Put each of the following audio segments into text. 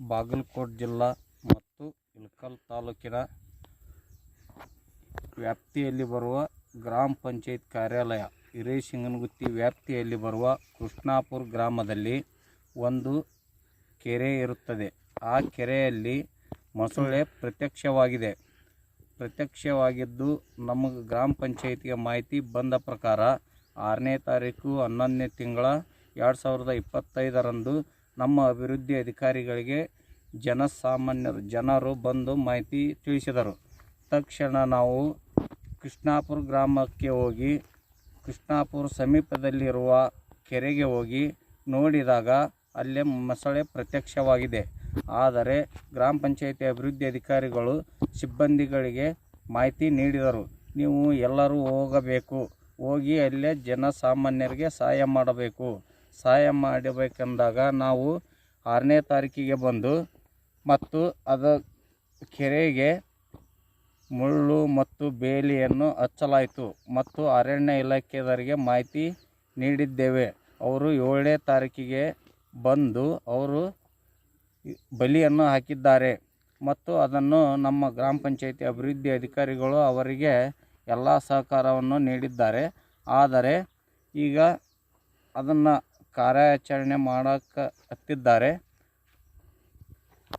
ಬಾಗಲಕೋಟೆ ಜಿಲ್ಲಾ ಮತ್ತು ಇಳಕಲ್ ತಾಲೂಕಿನ ವ್ಯಾಪ್ತಿಯಲ್ಲಿ ಬರುವ ಗ್ರಾಮ ಪಂಚಾಯತ್ ಕಾರ್ಯಾಲಯ ಹಿರೇಶಿಂಗನಗುತ್ತಿ ವ್ಯಾಪ್ತಿಯಲ್ಲಿ ಬರುವ ಕೃಷ್ಣಾಪುರ ಗ್ರಾಮದಲ್ಲಿ ಒಂದು ಕೆರೆ ಇರುತ್ತದೆ. ಆ ಕೆರೆಯಲ್ಲಿ ಮೊಸಳೆ ಪ್ರತ್ಯಕ್ಷವಾಗಿದೆ. ಪ್ರತ್ಯಕ್ಷವಾಗಿದ್ದು ನಮಗೆ ಗ್ರಾಮ ಪಂಚಾಯತಿಗೆ ಮಾಹಿತಿ ಬಂದ ಪ್ರಕಾರ ಆರನೇ ತಾರೀಕು ಹನ್ನೊಂದನೇ ತಿಂಗಳ ಎರಡು ಸಾವಿರದ ಇಪ್ಪತ್ತೈದರಂದು ನಮ್ಮ ಅಭಿವೃದ್ಧಿ ಅಧಿಕಾರಿಗಳಿಗೆ ಜನಸಾಮಾನ್ಯರು, ಜನರು ಬಂದು ಮಾಹಿತಿ ತಿಳಿಸಿದರು. ತಕ್ಷಣ ನಾವು ಕೃಷ್ಣಾಪುರ ಗ್ರಾಮಕ್ಕೆ ಹೋಗಿ, ಕೃಷ್ಣಾಪುರ ಸಮೀಪದಲ್ಲಿರುವ ಕೆರೆಗೆ ಹೋಗಿ ನೋಡಿದಾಗ ಅಲ್ಲೇ ಮೊಸಳೆ ಪ್ರತ್ಯಕ್ಷವಾಗಿದೆ. ಆದರೆ ಗ್ರಾಮ ಪಂಚಾಯಿತಿ ಅಭಿವೃದ್ಧಿ ಅಧಿಕಾರಿಗಳು ಸಿಬ್ಬಂದಿಗಳಿಗೆ ಮಾಹಿತಿ ನೀಡಿದರು. ನೀವು ಎಲ್ಲರೂ ಹೋಗಬೇಕು. ಹೋಗಿ ಅಲ್ಲೇ ಜನಸಾಮಾನ್ಯರಿಗೆ ಸಹಾಯ ಮಾಡಬೇಕು. ಸಹಾಯ ಮಾಡಬೇಕೆಂದಾಗ ನಾವು ಆರನೇ ತಾರೀಕಿಗೆ ಬಂದು ಮತ್ತು ಅದ ಕೆರೆಗೆ ಮುಳ್ಳು ಮತ್ತು ಬೇಲಿಯನ್ನು ಹಚ್ಚಲಾಯಿತು ಮತ್ತು ಅರಣ್ಯ ಇಲಾಖೆಯವರಿಗೆ ಮಾಹಿತಿ ನೀಡಿದ್ದೇವೆ. ಅವರು ಏಳನೇ ತಾರೀಕಿಗೆ ಬಂದು ಅವರು ಬಲಿಯನ್ನು ಹಾಕಿದ್ದಾರೆ ಮತ್ತು ಅದನ್ನು ನಮ್ಮ ಗ್ರಾಮ ಪಂಚಾಯತಿ ಅಭಿವೃದ್ಧಿ ಅಧಿಕಾರಿಗಳು ಅವರಿಗೆ ಎಲ್ಲ ಸಹಕಾರವನ್ನು ನೀಡಿದ್ದಾರೆ. ಆದರೆ ಈಗ ಅದನ್ನು ಕಾರ್ಯಾಚರಣೆ ಮಾಡೋಕ್ಕೆ ಹತ್ತಿದ್ದಾರೆ.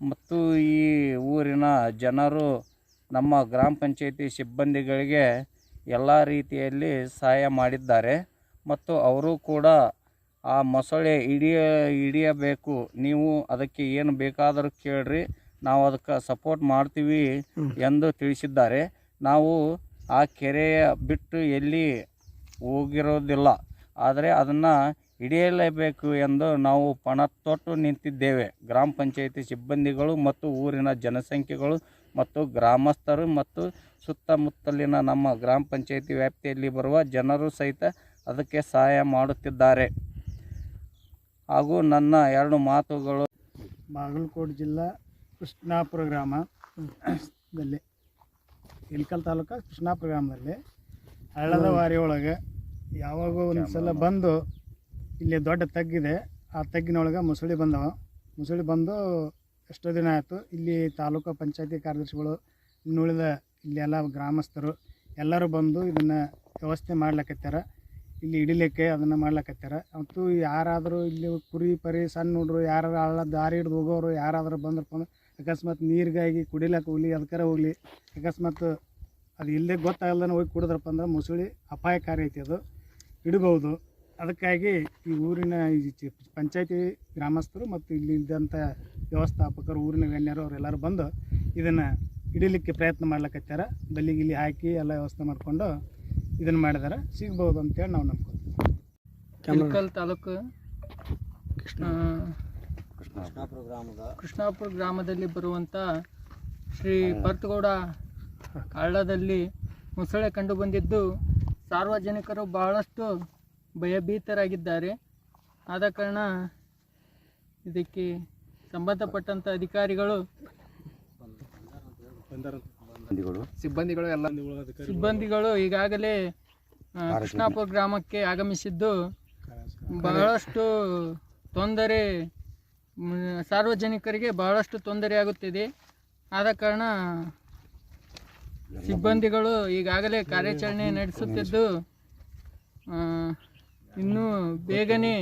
ಮತ್ತು ಈ ಊರಿನ ಜನರು ನಮ್ಮ ಗ್ರಾಮ ಪಂಚಾಯಿತಿ ಸಿಬ್ಬಂದಿಗಳಿಗೆ ಎಲ್ಲ ರೀತಿಯಲ್ಲಿ ಸಹಾಯ ಮಾಡಿದ್ದಾರೆ. ಮತ್ತು ಅವರು ಕೂಡ ಆ ಮೊಸಳೆ ಹಿಡಿಯ, ಹಿಡಿಯಬೇಕು. ನೀವು ಅದಕ್ಕೆ ಏನು ಬೇಕಾದರೂ ಕೇಳ್ರಿ. ನಾವು ಅದಕ್ಕೆ ಸಪೋರ್ಟ್ ಮಾಡ್ತೀವಿ ಎಂದು ತಿಳಿಸಿದ್ದಾರೆ. ನಾವು ಆ ಕೆರೆಯ ಬಿಟ್ಟು ಎಲ್ಲಿ ಹೋಗಿರೋದಿಲ್ಲ. ಆದರೆ ಅದನ್ನು ಹಿಡಿಯಲೇಬೇಕು ಎಂದು ನಾವು ಪಣ ತೊಟ್ಟು ನಿಂತಿದ್ದೇವೆ. ಗ್ರಾಮ ಪಂಚಾಯಿತಿ ಸಿಬ್ಬಂದಿಗಳು ಮತ್ತು ಊರಿನ ಜನಸಂಖ್ಯೆಗಳು ಮತ್ತು ಗ್ರಾಮಸ್ಥರು ಮತ್ತು ಸುತ್ತಮುತ್ತಲಿನ ನಮ್ಮ ಗ್ರಾಮ ಪಂಚಾಯಿತಿ ವ್ಯಾಪ್ತಿಯಲ್ಲಿ ಬರುವ ಜನರು ಸಹಿತ ಅದಕ್ಕೆ ಸಹಾಯ ಮಾಡುತ್ತಿದ್ದಾರೆ. ಹಾಗೂ ನನ್ನ ಎರಡು ಮಾತುಗಳು. ಬಾಗಲಕೋಟೆ ಜಿಲ್ಲಾ ಕೃಷ್ಣಾಪುರ ಗ್ರಾಮದಲ್ಲಿ ಇಳಕಲ್ ಇಲ್ಕಲ್ ತಾಲೂಕು ಕೃಷ್ಣಾಪುರ ಗ್ರಾಮದಲ್ಲಿ ಹಳ್ಳದ ವಾರಿ ಒಳಗೆ ಯಾವಾಗೋ ಒಂದು ಸಲ ಬಂದು ಇಲ್ಲಿ ದೊಡ್ಡ ತಗ್ಗಿದೆ. ಆ ತಗ್ಗಿನೊಳಗೆ ಮುಸುಳಿ ಬಂದವ. ಮುಸುಳಿ ಬಂದು ಎಷ್ಟೋ ದಿನ ಆಯಿತು. ಇಲ್ಲಿ ತಾಲೂಕು ಪಂಚಾಯತಿ ಕಾರ್ಯದರ್ಶಿಗಳು ಇನ್ನುಳಿದ ಇಲ್ಲೆಲ್ಲ ಗ್ರಾಮಸ್ಥರು ಎಲ್ಲರೂ ಬಂದು ಇದನ್ನು ವ್ಯವಸ್ಥೆ ಮಾಡ್ಲಕತ್ತಾರ ಇಲ್ಲಿ ಹಿಡಿಲಿಕ್ಕೆ ಅದನ್ನು ಮಾಡ್ಲಕತ್ತಾರ ಮತ್ತು ಯಾರಾದರೂ ಇಲ್ಲಿ ಕುರಿ, ಪರಿ, ಸಣ್ಣ ಹುಡ್ರು ಯಾರು ಹಳ್ಳ ದಾರಿ ಹಿಡ್ದು ಹೋಗೋರು, ಯಾರಾದರೂ ಬಂದ್ರಪ್ಪ ಅಂದ್ರೆ ಅಕಸ್ಮಾತ್ ನೀರಿಗಾಗಿ ಕುಡಿಲಕ್ಕೆ ಹೋಗ್ಲಿ ಅದಕ್ಕಾರ ಹೋಗ್ಲಿ, ಅಕಸ್ಮಾತ್ ಅದು ಇಲ್ಲದೆ ಗೊತ್ತಾಗಲ್ದನ ಹೋಗಿ ಕುಡಿದ್ರಪ್ಪ ಅಂದ್ರೆ ಮುಸುಳಿ ಅಪಾಯಕಾರಿ ಐತಿ ಅದು. ಹಿಡಿಬಹುದು ಅದಕ್ಕಾಗಿ ಈ ಊರಿನ ಈ ಚಿ- ಪಂಚಾಯತಿ ಗ್ರಾಮಸ್ಥರು ಮತ್ತು ಇಲ್ಲಿ ಇದ್ದಂಥ ವ್ಯವಸ್ಥಾಪಕರು ಊರಿನ ಗಣ್ಯರು ಅವರೆಲ್ಲರೂ ಬಂದು ಇದನ್ನು ಹಿಡಿಲಿಕ್ಕೆ ಪ್ರಯತ್ನ ಮಾಡ್ಲಕತ್ಯಾರ. ಬಲ್ಲಿ ಗಿಲ್ಲಿ ಹಾಕಿ ಎಲ್ಲ ವ್ಯವಸ್ಥೆ ಮಾಡಿಕೊಂಡು ಇದನ್ನು ಮಾಡಿದಾರೆ. ಸಿಗ್ಬೋದು ಅಂತೇಳಿ ನಾವು ನಂಬ್ಕೊತೀವಿ. ಇಳಕಲ್ ತಾಲೂಕು ಕೃಷ್ಣ. ಕೃಷ್ಣಾಪುರ ಗ್ರಾಮದಲ್ಲಿ ಬರುವಂಥ ಶ್ರೀ ಪರ್ತಗೌಡ ಕಾಳದಲ್ಲಿ ಮೊಸಳೆ ಕಂಡು ಬಂದಿದ್ದು ಸಾರ್ವಜನಿಕರು ಬಹಳಷ್ಟು ಭಯಭೀತರಾಗಿದ್ದಾರೆ. ಆದ ಕಾರಣ ಇದಕ್ಕೆ ಸಂಬಂಧಪಟ್ಟಂಥ ಅಧಿಕಾರಿಗಳು ಸಿಬ್ಬಂದಿಗಳು ಎಲ್ಲ ಸಿಬ್ಬಂದಿಗಳು ಈಗಾಗಲೇ ಕೃಷ್ಣಾಪುರ ಗ್ರಾಮಕ್ಕೆ ಆಗಮಿಸಿದ್ದು. ಬಹಳಷ್ಟು ತೊಂದರೆ ಸಾರ್ವಜನಿಕರಿಗೆ ಬಹಳಷ್ಟು ತೊಂದರೆಯಾಗುತ್ತಿದೆ ಆದ ಕಾರಣ ಸಿಬ್ಬಂದಿಗಳು ಈಗಾಗಲೇ ಕಾರ್ಯಾಚರಣೆ ನಡೆಸುತ್ತಿದ್ದು ಆ, ಇನ್ನೂ ಬೇಗನೆ